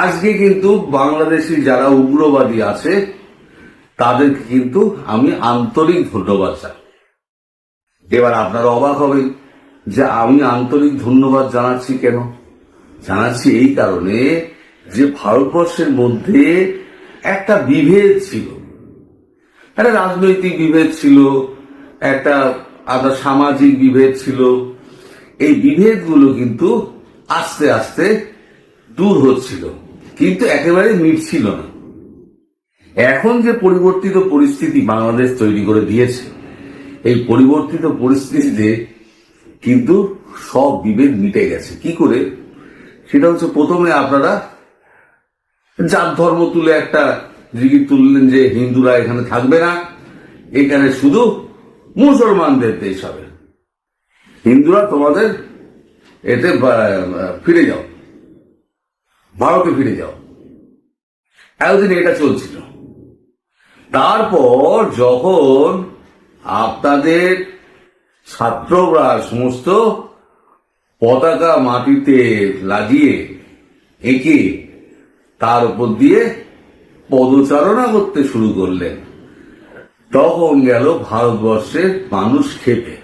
আজকে কিন্তু বাংলাদেশি যারা উগ্রবাদী আছে, তাদেরকে কিন্তু আমি আন্তরিক ধন্যবাদ জানাই। এবার আপনারা অবাক হবেন যে আমি আন্তরিক ধন্যবাদ জানাচ্ছি কেন? জানাচ্ছি এই কারণে যে ভারতবর্ষের মধ্যে একটা বিভেদ ছিল। একটা রাজনৈতিক বিভেদ ছিল, একটা আপনার সামাজিক বিভেদ ছিল। এই বিভেদগুলো কিন্তু আস্তে আস্তে দূর হচ্ছিল। কিন্তু একেবারে মিটছিল না। এখন যে পরিবর্তিত পরিস্থিতি বাংলাদেশ তৈরি করে দিয়েছে, এই পরিবর্তিত পরিস্থিতিতে কিন্তু সব বিভেদ মিটে গেছে। কি করে? সেটা হচ্ছে প্রথমে আপনারা জাত ধর্ম তুলে একটা জিগির তুললেন যে হিন্দুরা এখানে থাকবে না, এখানে শুধু মুসলমানদের দেশ হবে। হিন্দুরা তোমাদের এতে ফিরে যাও। ভারতে ফিরে যাও। এতদিন এটা চলছিল। তারপর যখন আপনাদের ছাত্ররা সমস্ত পতাকা মাটিতে লাগিয়ে এঁকে তার উপর দিয়ে পদচারণা করতে শুরু করলেন, তখন গেল ভারতবর্ষের মানুষ খেপে।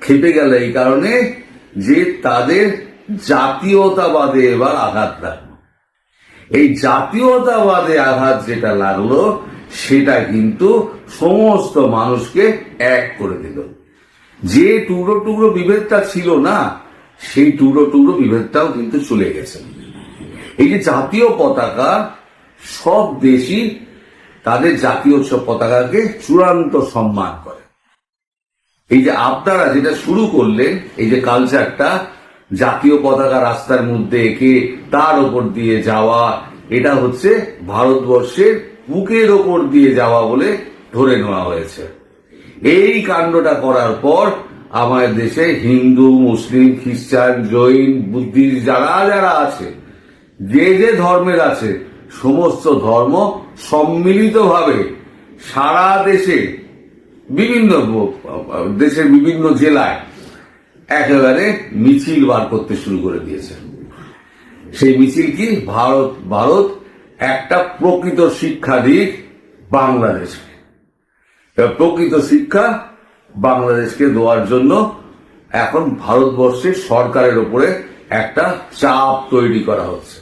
খেপে গেল এই কারণে যে তাদের জাতীয়তাবাদে এবার আঘাত লাগল। এই জাতীয়তাবাদে আঘাত যেটা লাগল, সেটা কিন্তু সমস্ত মানুষকে এক করে দিল। যে টুকরো টুকরো বিভেদটা ছিল না, সেই টুকরো টুকরো বিভেদটাও কিন্তু চলে গেছে। এই যে জাতীয় পতাকা, সব দেশই তাদের জাতীয় পতাকাকে চূড়ান্ত সম্মান করে। এই যে আপনারা যেটা শুরু করলেন, এই যে কালচারটা জাতীয় পতাকা রাস্তার মধ্যে এঁকে তার ওপর দিয়ে যাওয়া। এটা হচ্ছে ভারতবর্ষের বুকের ওপর দিয়ে যাওয়া বলে ধরে নেওয়া হয়েছে। এই কাণ্ডটা করার পর আমাদের দেশে হিন্দু, মুসলিম, খ্রিস্টান, জৈন, বুদ্ধিস্ট যারা যারা আছে, যে যে ধর্মের আছে, সমস্ত ধর্ম সম্মিলিতভাবে সারা দেশে বিভিন্ন দেশের বিভিন্ন জেলায় একেবারে মিছিল বার করতে শুরু করে দিয়েছে। সেই মিছিল কি ভারত ভারত একটা প্রকৃত শিক্ষা দিক বাংলাদেশকে। প্রকৃত শিক্ষা বাংলাদেশকে দেওয়ার জন্য এখন ভারতবর্ষের সরকারের উপরে একটা চাপ তৈরি করা হচ্ছে।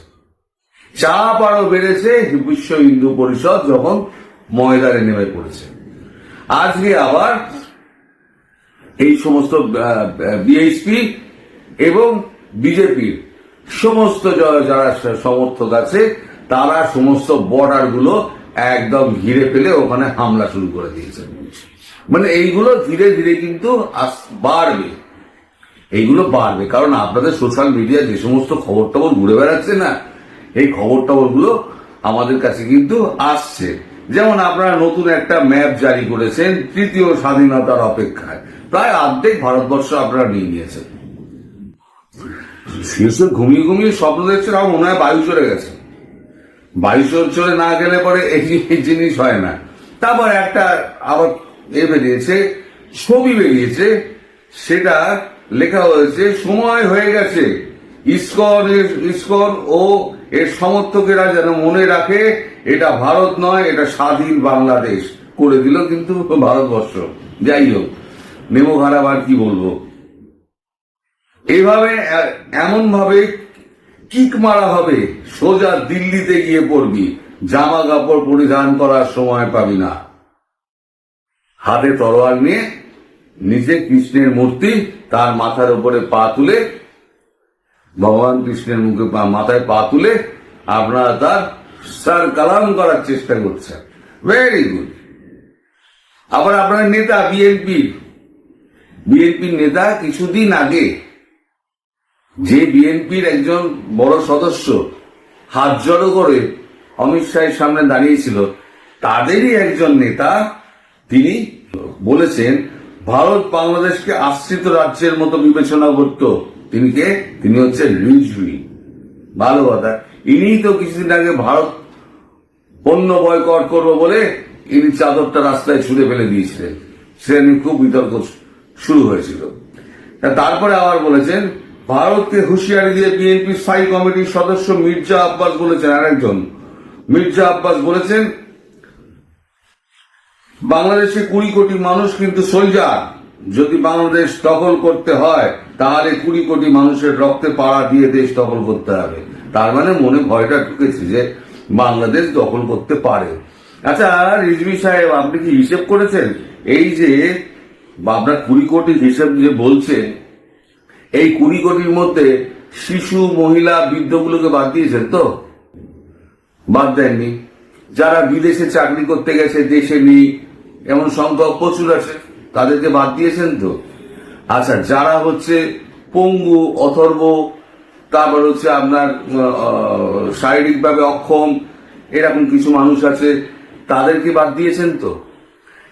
চাপ আরও বেড়েছে বিশ্ব হিন্দু পরিষদ যখন ময়দানে নেমে পড়েছে। আজকে আবার এই সমস্ত বিএসপি এবং বিজেপির সমস্ত যারা সমর্থক আছে, তারা সমস্ত বর্ডারগুলো একদম ঘিরে ফেলে ওখানে হামলা শুরু করে দিয়েছে। মানে এইগুলো ধীরে ধীরে কিন্তু বাড়বে। এইগুলো বাড়বে। কারণ আপনাদের সোশ্যাল মিডিয়া যে সমস্ত খবর টবর ঘুরে বেড়াচ্ছে না, এই খবর টবরগুলো আমাদের কাছে কিন্তু আসছে। যেমন আপনারা নতুন একটা ম্যাপ জারি করেছেন, তৃতীয় স্বাধীনতার অপেক্ষায়। প্রায় অর্ধেক ভারতবর্ষ আপনারা নিয়ে নিয়েছেন। শীর্ষে ঘুমিয়ে ঘুমিয়ে স্বপ্ন দেখছেন, আমার মনে হয় বায়ু চলে গেছে। বায়ু চলে- না গেলে পরে এই জিনিস হয় না। তারপর একটা আবার এ বেরিয়েছে, ছবি বেরিয়েছে, সেটা লেখা হয়েছে, সময় হয়ে গেছে। ইসকন ইসকন ও এর সমর্থকেরা যেন মনে রাখে, এটা ভারত নয়, এটা স্বাধীন বাংলাদেশ। করে দিল কিন্তু ভারতবর্ষ। যাই হোক। নেমো খারাপ আর কি বলব? এইভাবে এমন ভাবে কিক মারা হবে, সোজা দিল্লিতে গিয়ে পড়বি, জামা কাপড় পরিধান করার সময় পাবি না। হাতে তলোয়ার নিয়ে নিজে কৃষ্ণের মূর্তি তার মাথার উপরে পা তুলে, ভগবান কৃষ্ণের মুখে মাথায় পা তুলে আপনারা তার সার কালাম করার চেষ্টা করছেন। ভেরি গুড আবার আপনার নেতা বিএনপি বিএনপির নেতা কিছুদিন আগে যে বিএনপির একজন বড় সদস্য হাত জড়ো করে অমিত শাহের সামনে দাঁড়িয়েছিল, তাদেরই একজন নেতা তিনি বলেছেন, ভারত বাংলাদেশকে আশ্রিত রাজ্যের মতো বিবেচনা করত। তিনি কে তিনি হচ্ছে রিজভি ভালো কথা ইনি তো কিছুদিন আগে ভারত পণ্য বয়কট করব বলে ইনি চাদরটা রাস্তায় ছুঁড়ে ফেলে দিয়েছিলেন। নিয়ে খুব বিতর্ক শুরু হয়েছিল। তা তারপরে আবার বলেছেন, ভারতকে হুঁশিয়ারি দিয়ে বিএনপি স্থায়ী কমিটির সদস্য মির্জা আব্বাস বলেছেন, আরেকজন মির্জা আব্বাস বলেছেন, বাংলাদেশে কুড়ি কোটি মানুষ কিন্তু সোলজার। যদি বাংলাদেশ দখল করতে হয়, তাহলে কুড়ি কোটি মানুষের রক্তে পাড়া দিয়ে দেশ দখল করতে হবে। তার মানে মনে ভয়টা ঢুকেছে যে বাংলাদেশ দখল করতে পারে। আচ্ছা রিজভি সাহেব, আপনি কি হিসেব করেছেন? এই যে বা আপনার কুড়ি কোটি হিসেব যে বলছেন এই কুড়ি কোটির মধ্যে শিশু, মহিলা, বৃদ্ধগুলোকে বাদ দিয়েছেন তো? বাদ দেননি। যারা বিদেশে চাকরি করতে গেছে, দেশে নেই, এমন সংখ্যক প্রচুর আছে, তাদেরকে বাদ দিয়েছেন তো? আচ্ছা যারা হচ্ছে পঙ্গু, অথর্ব, তারপর হচ্ছে আপনার শারীরিকভাবে অক্ষম, এরকম কিছু মানুষ আছে, তাদেরকে বাদ দিয়েছেন তো?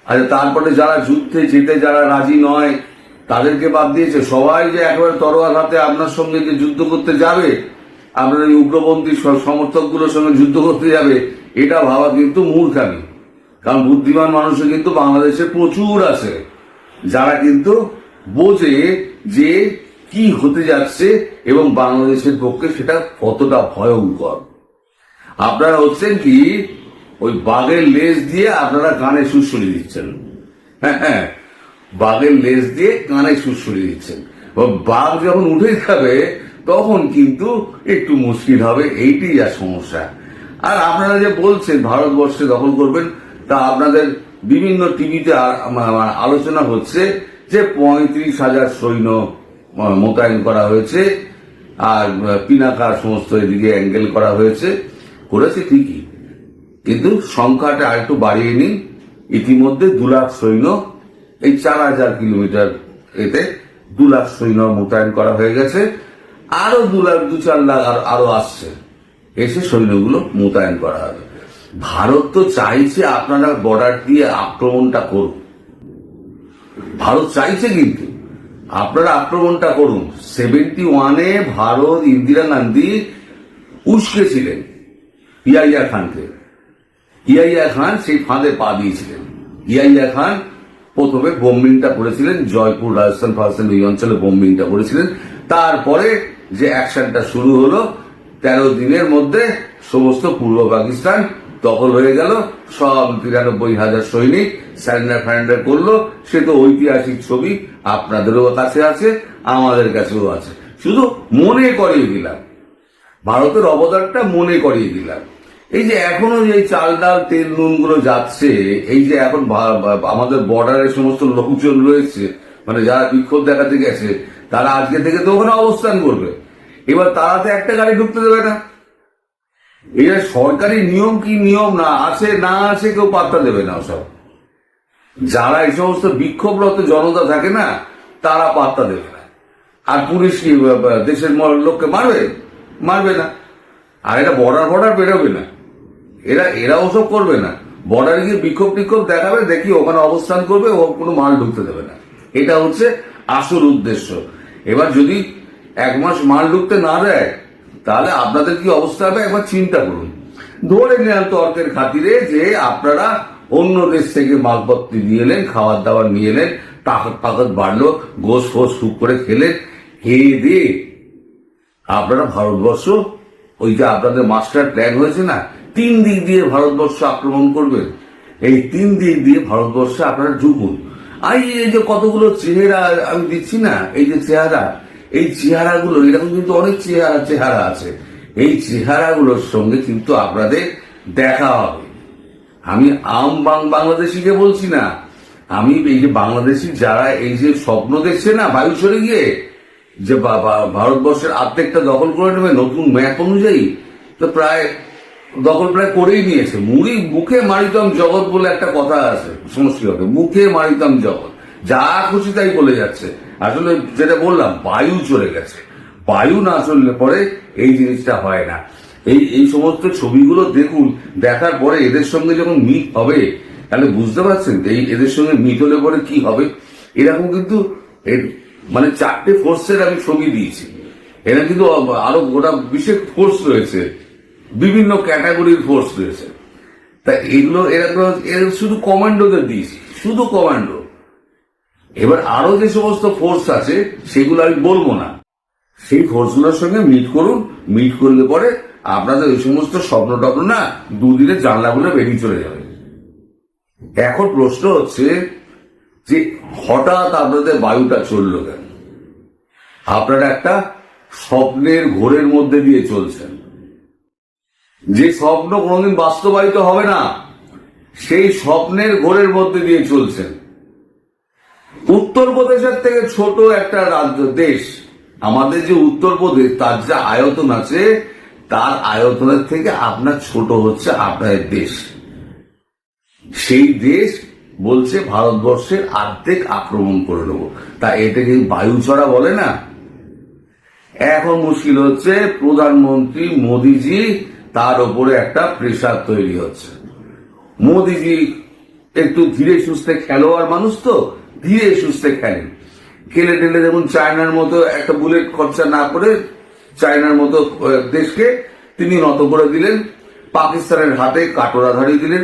আচ্ছা তারপরে যারা যুদ্ধে যেতে যারা রাজি নয়, তাদেরকে বাদ দিয়েছে। সবাই যে একেবারে তরোয়াল হাতে আপনার সঙ্গে যে যুদ্ধ করতে যাবে, আপনার এই উগ্রপন্থী সমর্থকগুলোর সঙ্গে যুদ্ধ করতে যাবে, এটা ভাবা কিন্তু মূর্খামি। কারণ বুদ্ধিমান মানুষও কিন্তু বাংলাদেশে প্রচুর আছে, যারা কিন্তু বোঝে যে কি হতে যাচ্ছে এবং বাংলাদেশের পক্ষে সেটা কতটা ভয়ঙ্কর। আপনারা হচ্ছেন কি ওই বাঘের লেজ দিয়ে আপনারা কানে সুরসুরি দিচ্ছেন। হ্যাঁ হ্যাঁ। বাঘের লেজ দিয়ে কানে সুরসুরি দিচ্ছেন। বাঘ যখন উঠে যাবে, তখন কিন্তু একটু মুশকিল হবে এইটি যা সমস্যা। আর আপনারা যে বলছেন, ভারতবর্ষে দখল করবেন, তা আপনাদের বিভিন্ন টিভিতে আলোচনা হচ্ছে যে পঁয়ত্রিশ হাজার সৈন্য মোতায়েন করা হয়েছে, আর পিনাকার সমস্ত এদিকে অ্যাঙ্গেল করা হয়েছে। করেছে ঠিকই। কিন্তু সংখ্যাটা আরেকটু বাড়িয়ে নিন। ইতিমধ্যে দু লাখ সৈন্য, এই চার হাজার কিলোমিটার এতে দু লাখ সৈন্য মোতায়েন করা হয়ে গেছে। আরও দু লাখ, দু চার লাখ আর- আরও আসছে। এসে সৈন্যগুলো মোতায়েন করা হবে। ভারত তো চাইছে আপনারা বর্ডার দিয়ে আক্রমণটা করুন। ভারত চাইছে কিন্তু আপনারা আক্রমণটা করুন। সেভেন্টি ওয়ানে ভারত ইন্দিরা গান্ধী উস্কেছিলেন ইয়াইয়া খানকে। ইয়াইয়া খান সেই ফাঁদে পা দিয়েছিলেন। ইয়াইয়া খান প্রথমে বোম্বিংটা করেছিলেন, জয়পুর, রাজস্থান ফাজস্থান এই অঞ্চলে বোম্বিংটা করেছিলেন। তারপরে যে অ্যাকশনটা শুরু হলো, তেরো দিনের মধ্যে সমস্ত পূর্ব পাকিস্তান দখল হয়ে গেল, সব তিরানব্বই হাজার সৈনিক স্যারেন্ডার ফ্যারেন্ডার করল। সে তো ঐতিহাসিক ছবি, আপনাদেরও কাছে আছে, আমাদের কাছেও আছে। শুধু মনে করিয়ে দিলাম, ভারতের অবদানটা মনে করিয়ে দিলাম। এই যে এখনও যে চাল ডাল, তেল নুনগুলো যাচ্ছে, এই যে এখন আমাদের বর্ডারে সমস্ত লোকজন রয়েছে মানে যারা বিক্ষোভ দেখাতে গেছে, তারা আজকে থেকে তো ওখানে অবস্থান করবে। এবার তারা তো একটা গাড়ি ঢুকতে দেবে না। এটা সরকারি নিয়ম কি নিয়ম না আছে না আছে কেউ পাত্তা দেবে না ওসব। যারা এই সমস্ত বিক্ষোভরত জনতা থাকে না, তারা পাত্তা দেবে না। আর পুলিশ কি দেশের লোককে মারবে? মারবে না। আর এটা বর্ডার বর্ডার বেরোবে না। এরা এরা ওসব করবে না। বর্ডারে গিয়ে বিক্ষোভ টিক্ষোভ দেখাবে, দেখি ওখানে অবস্থান করবে, ও কোনো মাল ঢুকতে দেবে না। এটা হচ্ছে আসল উদ্দেশ্য। এবার যদি এক মাস মাল ঢুকতে না দেয়, তাহলে আপনাদের কি অবস্থা হবে? একবার চিন্তা করুন। ধরে নেন তর্কের খাতিরে যে আপনারা অন্য দেশ থেকে মালপত্র নিয়ে এলেন খাবার দাবার নিয়ে এলেন তাকত পাকত বাড়লো গোস ফোস টুক করে খেলেন, খেয়ে দিয়ে আপনারা ভারতবর্ষ, ওই যে আপনাদের মাস্টার প্ল্যান হয়েছে না তিন দিক দিয়ে ভারতবর্ষ আক্রমণ করবেন এই তিন দিক দিয়ে ভারতবর্ষে আপনারা ঢুকুন। আর এই যে কতগুলো চেহারা আমি দিচ্ছি না, এই যে চেহারা, এই চেহারাগুলো, এরকম কিন্তু অনেক চেহারা চেহারা আছে। এই চেহারাগুলোর সঙ্গে কিন্তু আপনাদের দেখা হবে। আমি আম বাংলাদেশিকে বলছি না। আমি এই যে বাংলাদেশি যারা এই যে স্বপ্ন দেখছে না, বায়ু চলে গিয়ে, যে ভারতবর্ষের আর্ধেকটা দখল করে নেবে নতুন ম্যাপ অনুযায়ী, তো প্রায় দখল প্রায় করেই নিয়েছে। মুড়ি মুখে মারিতম জগৎ বলে একটা কথা আছে সংস্কৃত মুখে মারিতম জগৎ। যা খুশি তাই বলে যাচ্ছে। আসলে যেটা বললাম, বায়ু চলে গেছে। বায়ু না চললে পরে এই জিনিসটা হয় না। এই এই সমস্ত ছবিগুলো দেখুন, দেখার পরে এদের সঙ্গে যখন মিট হবে, তাহলে বুঝতে পারছেন এই এদের সঙ্গে মিট হলে পরে কি হবে? এরকম কিন্তু মানে চারটে ফোর্সের আমি ছবি দিয়েছি। এরা কিন্তু আরও গোটা বিশেষ ফোর্স রয়েছে। বিভিন্ন ক্যাটাগরির ফোর্স রয়েছে। তা এগুলো এরকম এর শুধু কমান্ডোদের দিয়েছি শুধু কমান্ডো এবার আরও যে সমস্ত ফোর্স আছে, সেগুলো আমি বলব না। সেই ফোর্সগুলোর সঙ্গে মিট করুন মিট করলে পরে আপনাদের ওই সমস্ত স্বপ্ন টপ্ন না দুদিনে জানলাগুলো বেরিয়ে চলে যাবে। এখন প্রশ্ন হচ্ছে যে হঠাৎ আপনাদের বায়ুটা চলল কেন? আপনারা একটা স্বপ্নের ঘোরের মধ্যে দিয়ে চলছেন। যে স্বপ্ন কোনোদিন বাস্তবায়িত হবে না, সেই স্বপ্নের ঘোরের মধ্যে দিয়ে চলছেন। উত্তরপ্রদেশের থেকে ছোট একটা রাজ্য, দেশ, আমাদের যে উত্তরপ্রদেশ, তার যে আয়তন আছে, তার আয়তনের থেকে আপনার ছোট হচ্ছে আপনাদের দেশ। সেই দেশ বলছে ভারতবর্ষের অর্ধেক আক্রমণ করে নেব। তা এটাকে বায়ু ছড়া বলে না? এখন মুশকিল হচ্ছে প্রধানমন্ত্রী মোদিজি তার উপরে একটা প্রেশার তৈরি হচ্ছে। মোদিজি একটু ধীরে সুস্থে খেলোয়াড় মানুষ তো, ধীরে সুস্থে খেলেন খেলে টেলে যেমন চায়নার মতো একটা বুলেট খরচা না করে চায়নার মতো দেশকে তিনি নত করে দিলেন, পাকিস্তানের হাতে কাটোরা ধরিয়ে দিলেন।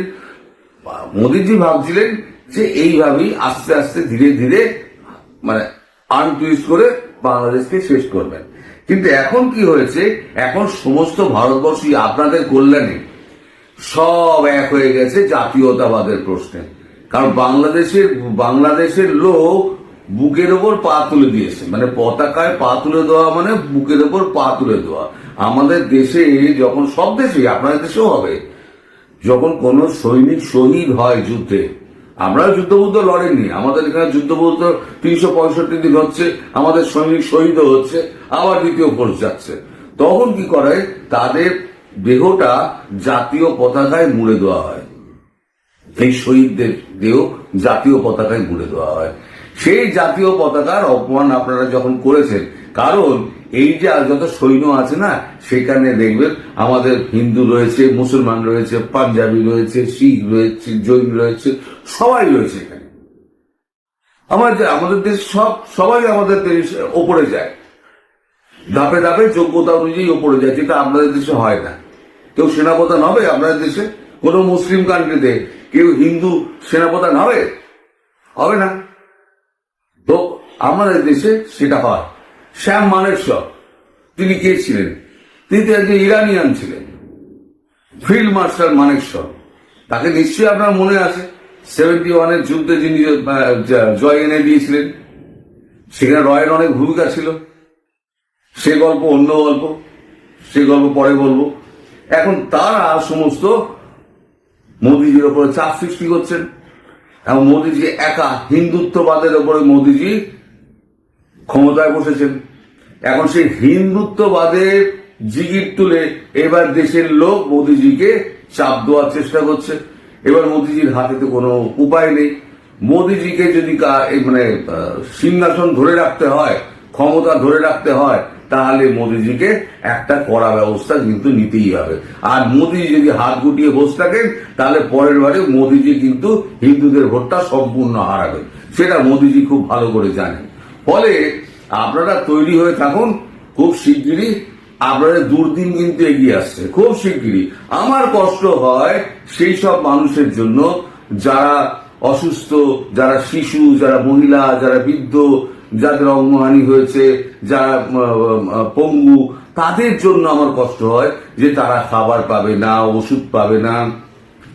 মোদিজি ভাবছিলেন যে এইভাবেই আস্তে আস্তে ধীরে ধীরে মানে আনটুইস্ট করে বাংলাদেশকে শেষ করবেন। কিন্তু এখন কি হয়েছে? এখন সমস্ত ভারতবর্ষী আপনাদের কল্যাণে সব এক হয়ে গেছে জাতীয়তাবাদের প্রশ্নে। কারণ বাংলাদেশের বাংলাদেশের লোক বুকের ওপর পা তুলে দিয়েছে। মানে পতাকায় পা তুলে দেওয়া মানে বুকের ওপর পা তুলে দেওয়া। আমাদের দেশে যখন, সব দেশেই আপনাদের দেশেও হবে। যখন কোন সৈনিক শহীদ হয় যুদ্ধে আমরা যুদ্ধবুদ্ধ লড়েননি। আমাদের এখানে যুদ্ধবুদ্ধ তিনশো পঁয়ষট্টি দিন হচ্ছে, আমাদের সৈনিক শহীদও হচ্ছে। আবার দ্বিতীয় ফোর্স যাচ্ছে। তখন কি করে? তাদের দেহটা জাতীয় পতাকায় মুড়ে দেওয়া হয়। এই শহীদদের দেহ জাতীয় পতাকায় মুড়ে দেওয়া হয়। সেই জাতীয় পতাকার অপমান আপনারা যখন করেছেন, কারণ এই যে যত সৈন্য আছে না, সেখানে দেখবেন আমাদের হিন্দু রয়েছে, মুসলমান রয়েছে, পাঞ্জাবি রয়েছে, শিখ রয়েছে, জৈন রয়েছে, সবাই রয়েছে এখানে। আমাদের আমাদের দেশ সব, সবাই আমাদের দেশ ওপরে যায়। ধাপে ধাপে যোগ্যতা অনুযায়ী ওপরে যায়, যেটা আপনাদের দেশে হয় না। কেউ সেনাপ্রধান হবে আপনাদের দেশে, কোনো মুসলিম কান্ট্রিতে কেউ হিন্দু সেনাপ্রধান হবে? হবে না। তো আমাদের দেশে সেটা হয়। শ্যাম মানেশ্বর তিনি কে ছিলেন? তিনি একজন ইরানিয়ান ছিলেন। ফিল্ড মার্শাল মানেশ্বর তাকে নিশ্চয়ই আপনার মনে আছে। সেভেন্টি ওয়ানের যুদ্ধে যিনি জয় এনে দিয়েছিলেন, সেখানে রয়ের অনেক ভূমিকা ছিল। সে গল্প অন্য গল্প, সে গল্প পরে বলব। এখন তারা সমস্ত মোদিজির ওপরে চাপ সৃষ্টি করছেন এবং মোদিজি একা হিন্দুত্ববাদের ওপরে মোদিজি ক্ষমতায় বসেছেন। এখন সেই হিন্দুত্ববাদের জিগির তুলে এবার দেশের লোক মোদিজিকে চাপ দেওয়ার চেষ্টা করছে। এবার মোদিজির হাতে তো কোনো উপায় নেই। মোদিজিকে যদি মানে সিংহাসন ধরে রাখতে হয়, ক্ষমতা ধরে রাখতে হয় তাহলে মোদিজিকে একটা কড়া ব্যবস্থা কিন্তু নিতেই হবে। আর মোদি যদি হাত গুটিয়ে বসে থাকেন, তাহলে পরের বারে মোদিজি কিন্তু হিন্দুদের ভোটটা সম্পূর্ণ হারাবেন সেটা মোদিজি খুব ভালো করে জানেন। ফলে আপনারা তৈরি হয়ে থাকুন খুব শিগগিরই। আপনাদের দুর্দিন কিন্তু এগিয়ে আসছে, খুব শিগগিরই। আমার কষ্ট হয় সেই সব মানুষের জন্য, যারা অসুস্থ, যারা শিশু, যারা মহিলা, যারা বৃদ্ধ যাদের অঙ্গহানি হয়েছে, যারা পঙ্গু, তাদের জন্য আমার কষ্ট হয় যে তারা খাবার পাবে না, ওষুধ পাবে না।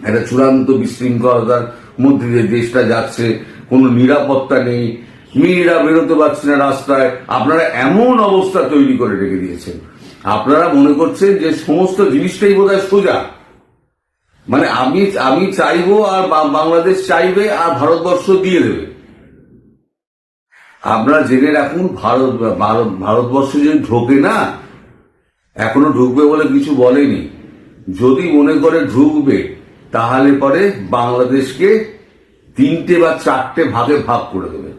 একটা চূড়ান্ত বিশৃঙ্খলতার মধ্যে দিয়ে দেশটা যাচ্ছে, কোনো নিরাপত্তা নেই। মেয়েরা বেরোতে পারছে না রাস্তায়। আপনারা এমন অবস্থা তৈরি করে রেখে দিয়েছেন। আপনারা মনে করছেন যে সমস্ত জিনিসটাই বোধহয় সোজা। মানে আমি আমি চাইব আর বাংলাদেশ চাইবে আর ভারতবর্ষ দিয়ে দেবে। আপনারা জেনে রাখুন, ভারত ভারত ভারতবর্ষ যদি ঢোকে না, এখনও ঢুকবে বলে কিছু বলেনি। যদি মনে করে ঢুকবে, তাহলে পরে বাংলাদেশকে তিনটে বা চারটে ভাগে ভাগ করে দেবে।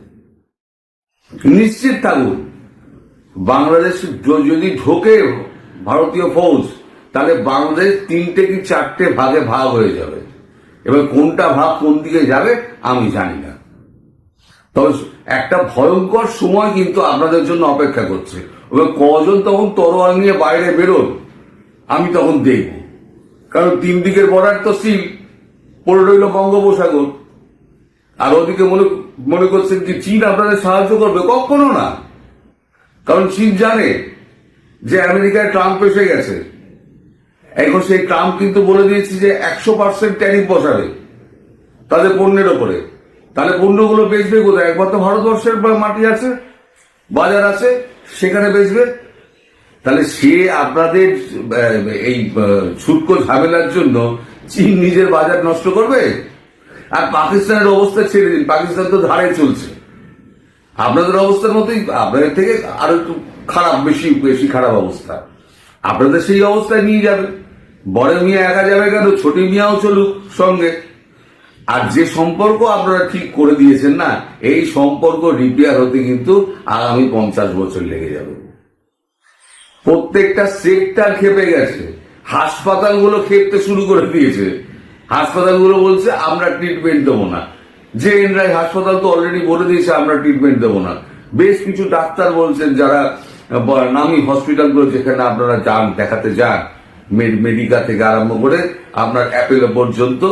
নিশ্চিত থাকুন, বাংলাদেশ যদি ঢোকে ভারতীয় ফৌজ, তাহলে বাংলাদেশ তিনটে কি চারটে ভাগে ভাগ হয়ে যাবে। এবার কোনটা ভাগ কোন দিকে যাবে, আমি জানি না। তবে একটা ভয়ঙ্কর সময় কিন্তু আপনাদের জন্য অপেক্ষা করছে। এবার কজন তখন তরোয়াল নিয়ে বাইরে বেরোন, আমি তখন দেখব। কারণ তিন দিকের বর্ডার তো সিল পড়ে রইল বঙ্গোপসাগর। আর ওদিকে মনে মনে করছেন যে চীন আপনাদের সাহায্য করবে, কখনো না। কারণ চীন জানে যে আমেরিকায় ট্রাম্প এসে গেছে। এখন সেই ট্রাম্প কিন্তু বলে দিয়েছে যে একশো পার্সেন্ট ট্যারিফ বসাবে, তাদের পণ্যের ওপরে। তাহলে পণ্যগুলো বেচবে কোথায়? তো ভারতবর্ষের মাটি আছে, বাজার আছে, সেখানে বেচবে। তাহলে সে আপনাদের এই ছুটকো ঝামেলার জন্য চীন নিজের বাজার নষ্ট করবে? আর পাকিস্তানের অবস্থা ছেড়ে দিন। পাকিস্তান তো ধারে চলছে। আপনাদের অবস্থার মতোই, আপনাদের থেকে আরও একটু খারাপ, বেশি বেশি খারাপ অবস্থা। আপনাদের সেই অবস্থায় নিয়ে যাবে। বড় মিয়া একা যাবে কেন? ছোট মিয়াও চলুক সঙ্গে। আর যে সম্পর্ক আপনারা ঠিক করে দিয়েছেন না, এই সম্পর্ক রিপেয়ার হতে কিন্তু আগামী পঞ্চাশ বছর লেগে যাবে। প্রত্যেকটা সেক্টর খেপে গেছে। হাসপাতালগুলো খেপতে শুরু করে দিয়েছে। হাসপাতালগুলো বলছে, আমরা ট্রিটমেন্ট দেবো না। যে এনরাই হাসপাতাল তো অলরেডি বলে দিয়েছে, আমরা ট্রিটমেন্ট দেবো না। বেশ কিছু ডাক্তার বলছেন, যারা নামি হসপিটালগুলো যেখানে আপনারা যান, দেখাতে যান মেডিকা থেকে আরম্ভ করে আপনার অ্যাপেলো পর্যন্ত,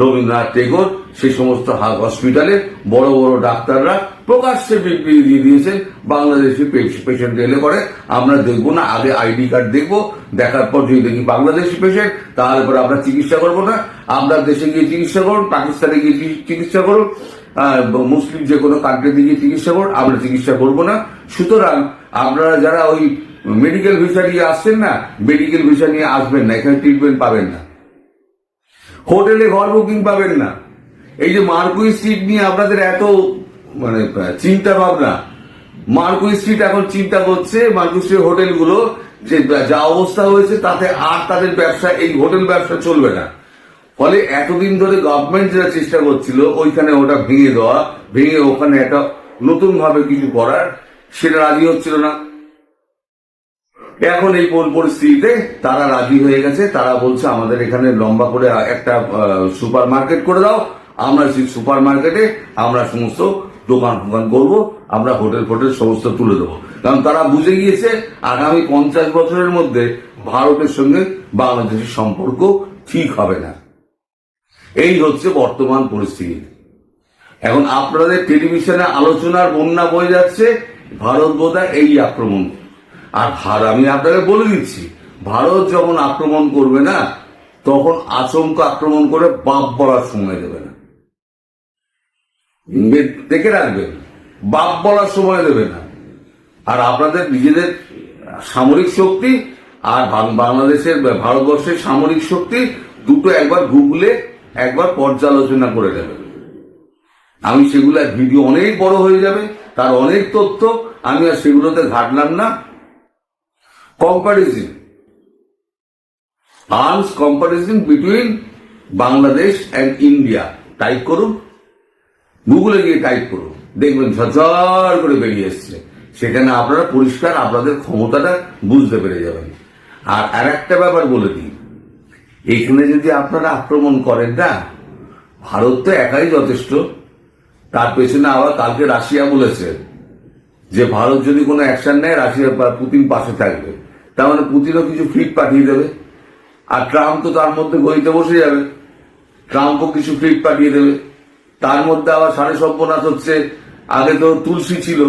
রবীন্দ্রনাথ টেগোর, সেই সমস্ত হসপিটালে বড় বড় ডাক্তাররা প্রকাশ্যে বিবৃতি দিয়ে দিয়েছেন, বাংলাদেশি পেশেন্ট এলে পরে আমরা দেখব না, আগে আইডি কার্ড দেখব, দেখার পর যদি দেখি বাংলাদেশি পেশেন্ট, তাহলে পরে আমরা চিকিৎসা করব না। আপনার দেশে গিয়ে চিকিৎসা করুন, পাকিস্তানে গিয়ে চিকিৎসা করুন মুসলিম যে কোনো কান্ট্রিতে গিয়ে চিকিৎসা করুন, আমরা চিকিৎসা করব না। সুতরাং আপনারা যারা ওই মেডিকেল ভিসা নিয়ে আসছেন না মেডিকেল ভিসা নিয়ে আসবেন না, এখানে ট্রিটমেন্ট পাবেন না। হোটেলে ঘর বুকিং পাবেন না। এই যে মার্কুই স্ট্রিট নিয়ে আপনাদের এত মানে চিন্তা ভাবনা মার্কুই স্ট্রিট এখন চিন্তা করছে মার্কুই স্ট্রিট হোটেলগুলো যে যা অবস্থা হয়েছে, তাতে আর তাদের ব্যবসা, এই হোটেল ব্যবসা চলবে না। ফলে এতদিন ধরে গভর্নমেন্ট যেটা চেষ্টা করছিল, ওইখানে ওটা ভেঙে দেওয়া, ভেঙে ওখানে একটা নতুন ভাবে কিছু করার, সেটা রাজি হচ্ছিল না। এখন এই পরি- পরিস্থিতিতে তারা রাজি হয়ে গেছে। তারা বলছে, আমাদের এখানে লম্বা করে একটা সুপার মার্কেট করে দাও। আমরা সেই সুপার মার্কেটে আমরা সমস্ত দোকান ফোকান করব, আমরা হোটেল ফোটেল সমস্ত তুলে দেবো। কারণ তারা বুঝে গিয়েছে, আগামী পঞ্চাশ বছরের মধ্যে ভারতের সঙ্গে বাংলাদেশের সম্পর্ক ঠিক হবে না। এই হচ্ছে বর্তমান পরিস্থিতি। এখন আপনাদের টেলিভিশনে আলোচনার বন্যা বয়ে যাচ্ছে। ভারত বোধহয় এই আক্রমণ আর ভার আমি আপনাকে বলে দিচ্ছি, ভারত যখন আক্রমণ করবে না, তখন আচমকা আক্রমণ করে বাপ বলার সময় দেবে না। ইংরেজ দেখে রাখবেন, বাপ বলার সময় দেবে না। আর আপনাদের নিজেদের সামরিক শক্তি আর বাংলাদেশের, ভারতবর্ষের সামরিক শক্তি দুটো একবার গুগলে একবার পর্যালোচনা করে নেবেন আমি সেগুলো ভিডিও অনেক বড় হয়ে যাবে, তার অনেক তথ্য, আমি আর সেগুলোতে ঘাটলাম না। Comparison arms comparison between Bangladesh and India type করুন। গুগলে গিয়ে টাইপ করুন। দেখবেন ঝরঝর করে বেরিয়ে এসছে। সেখানে আপনারা পরিষ্কার আপনাদের ক্ষমতাটা বুঝতে পেরে যাবেন। আর আর একটা ব্যাপার বলে দিই। এখানে যদি আপনারা আক্রমণ করেন না, ভারত তো একাই যথেষ্ট। তার পেছনে আবার কালকে রাশিয়া বলেছে যে, ভারত যদি কোনো অ্যাকশন নেয়, রাশিয়া পুতিন পাশে থাকবে। তার মানে পুতিনও কিছু ফ্লিট পাঠিয়ে দেবে। আর ট্রাম্প তো তার মধ্যে গলিতে বসে যাবে। ট্রাম্পও কিছু ফ্লিট পাঠিয়ে দেবে। তার মধ্যে আবার সাড়ে সর্বনাশ হচ্ছে। আগে তো তুলসী ছিল।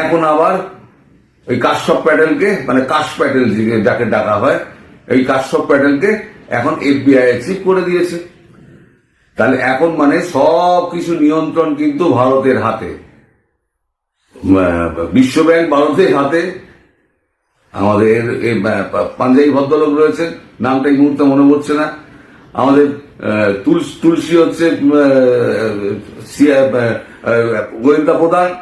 এখন আবার ওই কাশ্যপ প্যাটেলকে মানে কাশ প্যাটেল যাকে ডাকা হয়, এই কাশ্যপ প্যাটেলকে এখন এফবিআই চিফ করে দিয়েছে। তাহলে এখন মানে সব কিছু নিয়ন্ত্রণ কিন্তু ভারতের হাতে। বিশ্ব ব্যাংক ভারতের হাতে। আমাদের পাঞ্জাবি ভদ্রলোক রয়েছেন। নামটা এই মুহূর্তে মনে পড়ছে না। আমাদের তুলস- হচ্ছে গোয়েন্দা প্রধান।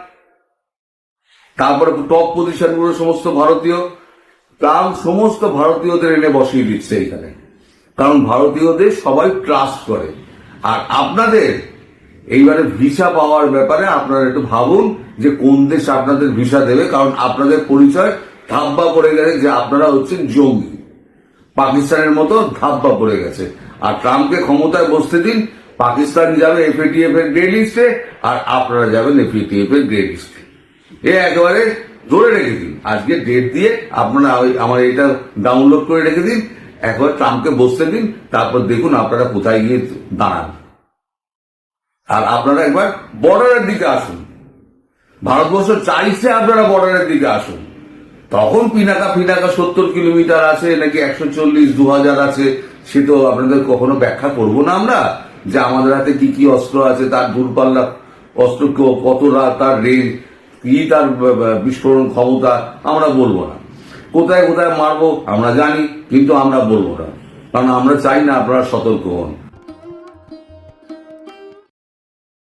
তারপরে টপ পজিশনগুলো সমস্ত ভারতীয়। ট্রাম্প সমস্ত ভারতীয়দের এনে বসিয়ে দিচ্ছে এখানে। কারণ ভারতীয়দের সবাই ট্রাস্ট করে। আর আপনাদের, এইবারে ভিসা পাওয়ার ব্যাপারে আপনারা একটু ভাবুন যে কোন দেশ আপনাদের ভিসা দেবে। কারণ আপনাদের পরিচয় ধাব্বা পড়ে গেছে যে আপনারা হচ্ছেন জঙ্গি। পাকিস্তানের মতো ধাব্বা পড়ে গেছে। আর ট্রাম্পকে ক্ষমতায় বসতে দিন, পাকিস্তান যাবে এফএটিএফ এর গ্রে লিস্টে আর আপনারা যাবেন এফএটিএফ এর গ্রে লিস্টে এ। একেবারে ধরে রেখে দিন। আজকে ডেট দিয়ে আপনারা আমার এটা ডাউনলোড করে রেখে দিন। একবার ট্রাম্পকে বসতে দিন, তারপর দেখুন আপনারা কোথায় গিয়ে দাঁড়ান। আর আপনারা একবার বর্ডারের দিকে আসুন। ভারতবর্ষ চাইছে আপনারা বর্ডারের দিকে আসুন। তখন পিনাকা পিনাকা সত্তর কিলোমিটার আছে, নাকি একশো চল্লিশ, দু হাজার আছে, সে তো আপনাদের কখনো ব্যাখ্যা করব না আমরা? যে আমাদের হাতে কি কি অস্ত্র আছে, তার দূরপাল্লা অস্ত্র কত তার রেঞ্জ কি তার বিস্ফোরণ ক্ষমতা, আমরা বলব না। কোথায় কোথায় মারবো, আমরা জানি, কিন্তু আমরা বলব না। কারণ আমরা চাই না আপনারা সতর্ক হন।